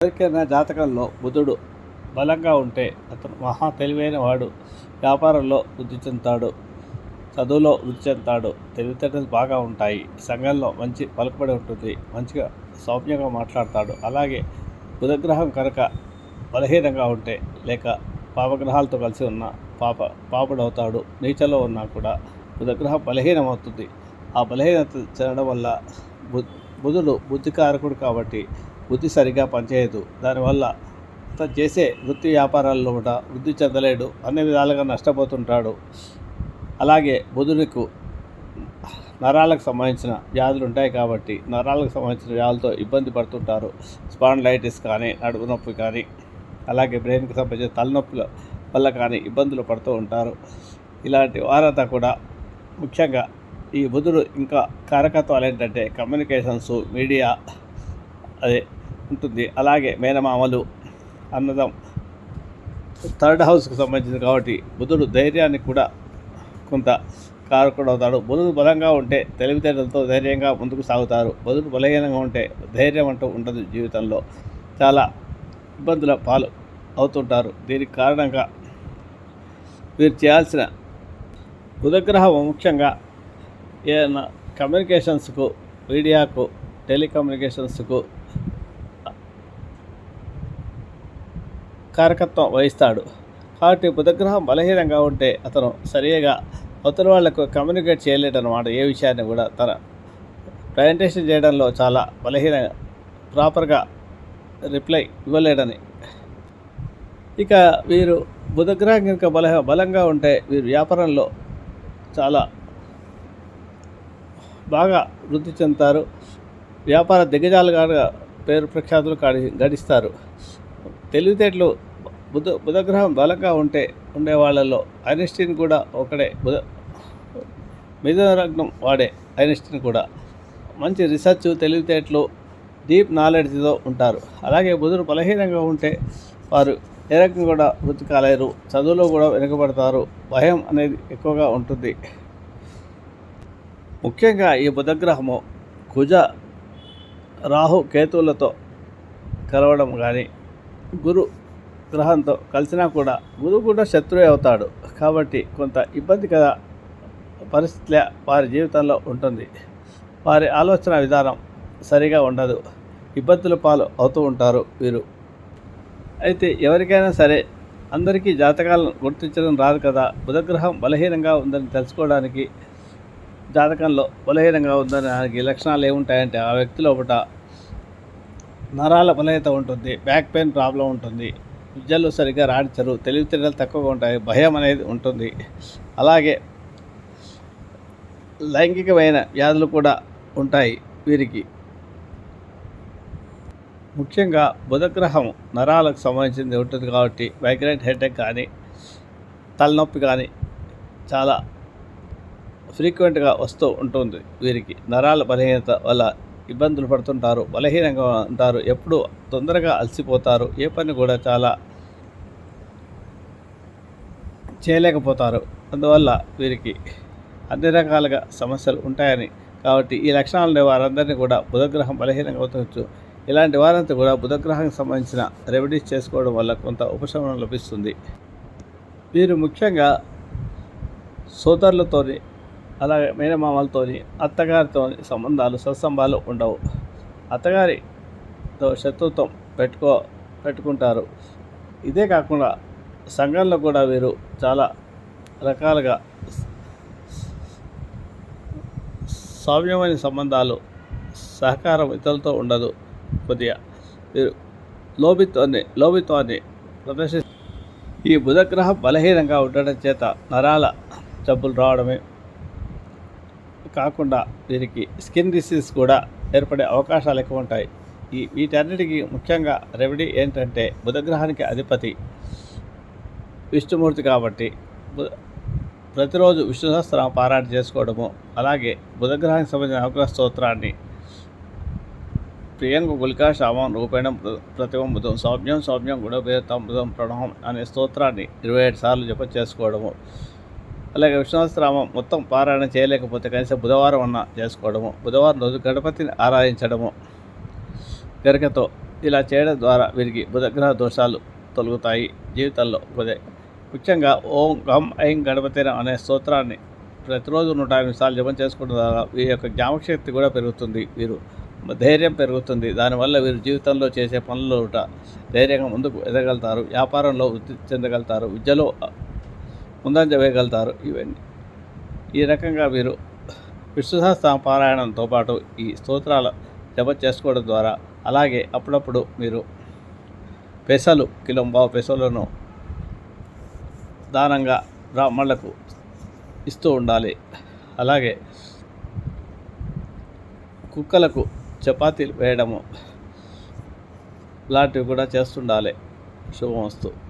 ఎవరికైనా జాతకంలో బుధుడు బలంగా ఉంటే అతను మహా తెలివైన వాడు. వ్యాపారంలో వృద్ధి చెందుతాడు. చదువులో వృద్ధి చెందుతాడు. తెలివితేటలు బాగా ఉంటాయి. సంఘంలో మంచి పలుకుబడి ఉంటుంది. మంచిగా సౌమ్యంగా మాట్లాడతాడు. అలాగే బుధగ్రహం కనుక బలహీనంగా ఉంటే లేక పాపగ్రహాలతో కలిసి ఉన్న పాప పాపుడవుతాడు. నీచలో ఉన్నా కూడా బుధగ్రహం బలహీనమవుతుంది. ఆ బలహీనత చెందడం వల్ల బు బుధుడు బుద్ధికారకుడు కాబట్టి బుద్ధి సరిగా పనిచేయదు. దానివల్ల అతను చేసే వృత్తి వ్యాపారాల్లో కూడా వృద్ధి చెందలేడు. అన్ని విధాలుగా నష్టపోతుంటాడు. అలాగే బుధుడికి నరాలకు సంబంధించిన వ్యాధులు ఉంటాయి కాబట్టి నరాలకు సంబంధించిన వ్యాధులతో ఇబ్బంది పడుతుంటారు. స్పాండ్లైటిస్ కానీ నడుపు నొప్పి కానీ అలాగే బ్రెయిన్కి సంబంధించిన తలనొప్పుల వల్ల కానీ ఇబ్బందులు పడుతూ ఉంటారు. ఇలాంటి వారంతా కూడా ముఖ్యంగా ఈ బుధుడు ఇంకా కారకత్వాలు ఏంటంటే కమ్యూనికేషన్స్ మీడియా అదే ఉంటుంది. అలాగే మేనమామలు అన్నదం థర్డ్ హౌస్కి సంబంధించింది కాబట్టి బుధుడు ధైర్యాన్ని కూడా కొంత కారకుడు అవుతాడు బుధుడు బలంగా ఉంటే తెలివితేటలతో ధైర్యంగా ముందుకు సాగుతారు. బుధుడు బలహీనంగా ఉంటే ధైర్యం అంటూ ఉండదు జీవితంలో. చాలా ఇబ్బందుల పాలు అవుతుంటారు. దీనికి కారణంగా వీరు చేయాల్సిన బుధగ్రహం ముఖ్యంగా ఏదైనా కమ్యూనికేషన్స్కు మీడియాకు టెలికమ్యూనికేషన్స్కు కారకత్వం వహిస్తాడు. కాబట్టి బుధగ్రహం బలహీనంగా ఉంటే అతను సరిగా అవతల వాళ్ళకు కమ్యూనికేట్ చేయలేడనమాట ఏ విషయాన్ని కూడా తన ప్రజెంటేషన్ చేయడంలో చాలా బలహీన ప్రాపర్గా రిప్లై ఇవ్వలేడని. ఇక వీరు బుధగ్రహం కనుక బల బలంగా ఉంటే వీరు వ్యాపారంలో చాలా బాగా వృద్ధి చెందుతారు. వ్యాపార దిగ్గజాలుగా పేరు ప్రఖ్యాతులు గడిస్తారు. తెలివితేటలు బుధ బుధగ్రహం బలంగా ఉంటే ఉండే వాళ్ళల్లో ఐన్స్టీన్ కూడా ఒకడే. బుధ మిథునరగ్నం వాడే ఐన్స్టీన్ కూడా. మంచి రీసెర్చ్ తెలివితేటలు డీప్ నాలెడ్జ్తో ఉంటారు. అలాగే బుధుడు బలహీనంగా ఉంటే వారు ఏ రకంగా కూడా వృత్తి కాలేరు చదువులో కూడా వెనుకబడతారు. భయం అనేది ఎక్కువగా ఉంటుంది. ముఖ్యంగా ఈ బుధగ్రహము కుజ రాహు కేతువులతో కలవడం కానీ గురు గ్రహంతో కలిసినా కూడా గురువు కూడా శత్రువే అవుతాడు. కాబట్టి కొంత ఇబ్బందికర పరిస్థితి వారి జీవితంలో ఉంటుంది. వారి ఆలోచన విధానం సరిగా ఉండదు. ఇబ్బందుల పాలు అవుతూ ఉంటారు వీరు. అయితే ఎవరికైనా సరే అందరికీ జాతకాలను గుర్తించడం రాదు కదా. బుధగ్రహం బలహీనంగా ఉందని తెలుసుకోవడానికి జాతకంలో బలహీనంగా ఉందని దానికి లక్షణాలు ఏముంటాయంటే ఆ వ్యక్తి లోపల నరాల బలహీనత ఉంటుంది. బ్యాక్ పెయిన్ ప్రాబ్లం ఉంటుంది. విద్యలో సరిగ్గా రాణించరు. తెలివితేటలు తక్కువగా ఉంటాయి. భయం అనేది ఉంటుంది. అలాగే లైంగికమైన వ్యాధులు కూడా ఉంటాయి వీరికి. ముఖ్యంగా బుధగ్రహం నరాలకు సంబంధించింది ఉంటుంది కాబట్టి మైగ్రేట్ హెడేక్ కానీ తలనొప్పి కానీ చాలా ఫ్రీక్వెంట్గా వస్తూ ఉంటుంది వీరికి. నరాల బలహీనత వల్ల ఇబ్బందులు పడుతుంటారు బలహీనంగా ఉంటారు ఎప్పుడు తొందరగా అలసిపోతారు ఏ పని కూడా చాలా చేయలేకపోతారు. అందువల్ల వీరికి అన్ని రకాలుగా సమస్యలు ఉంటాయని. కాబట్టి ఈ లక్షణాలు ఉండే వారందరినీ కూడా బుధగ్రహం బలహీనంగా అవుతవచ్చు ఇలాంటి వారంతా కూడా బుధగ్రహానికి సంబంధించిన రెమెడీస్ చేసుకోవడం వల్ల కొంత ఉపశమనం లభిస్తుంది. వీరు ముఖ్యంగా సోదరులతోని అలాగే మేనమామలతోని అత్తగారితో సంబంధాలు సత్సంబాలు ఉండవు. అత్తగారితో శత్రుత్వం పెట్టుకో పెట్టుకుంటారు. ఇదే కాకుండా సంఘంలో కూడా వీరు చాలా రకాలుగా సౌమ్యమైన సంబంధాలు సహకారం ఇతరులతో ఉండదు కొద్దిగా. వీరు లోభిత్వాన్ని లోభిత్వాన్ని ప్రదర్శి ఈ బుధగ్రహం బలహీనంగా ఉండడం చేత నరాల జబ్బులు రావడమే కాకుండా వీరికి స్కిన్ డిసీజ్ కూడా ఏర్పడే అవకాశాలు ఎక్కువ ఉంటాయి. ఈ వీటన్నిటికీ ముఖ్యంగా రెమెడీ ఏంటంటే బుధగ్రహానికి అధిపతి విష్ణుమూర్తి కాబట్టి ప్రతిరోజు విష్ణు సహస్రం పారాయణ చేసుకోవడము అలాగే బుధగ్రహానికి సంబంధించిన అవగ్రహ స్తోత్రాన్ని ప్రియంగు గులికా శామం రూపేణం ప్ర- ప్రతిబంబుధం సౌమ్యం సౌమ్యం గుణభేతం బుధం ప్రణవం అనే స్తోత్రాన్ని ఇరవై ఏడు సార్లు జపం చేసుకోవడము. అలాగే విశ్వనాథరామం మొత్తం పారాయణ చేయలేకపోతే కనీసం బుధవారం అన్న చేసుకోవడము బుధవారం రోజు గణపతిని ఆరాధించడము గరికతో ఇలా చేయడం ద్వారా వీరికి బుధగ్రహ దోషాలు తొలగుతాయి జీవితంలో. కొద్ది ముఖ్యంగా ఓం గం ఐం గణపతిన అనే స్తోత్రాన్ని ప్రతిరోజు నూట యాభై సార్లు జపం చేసుకోవడం ద్వారా వీరి యొక్క జ్ఞాపకశక్తి కూడా పెరుగుతుంది వీరు ధైర్యం పెరుగుతుంది. దానివల్ల వీరు జీవితంలో చేసే పనులు ధైర్యంగా ముందుకు ఎదగలుగుతారు వ్యాపారంలో వృద్ధి చెందగలుగుతారు విద్యలో ముందంజ వేయగలుగుతారు ఇవన్నీ. ఈ రకంగా మీరు విష్ణుసహస్ర పారాయణంతో పాటు ఈ స్తోత్రాల జప చేసుకోవడం ద్వారా అలాగే అప్పుడప్పుడు మీరు పెసలు కిలోంబావు పెసలను దానంగా బ్రాహ్మణులకు ఇస్తూ ఉండాలి. అలాగే కుక్కలకు చపాతీలు వేయడము లాంటివి కూడా చేస్తుండాలి. శుభమస్తు.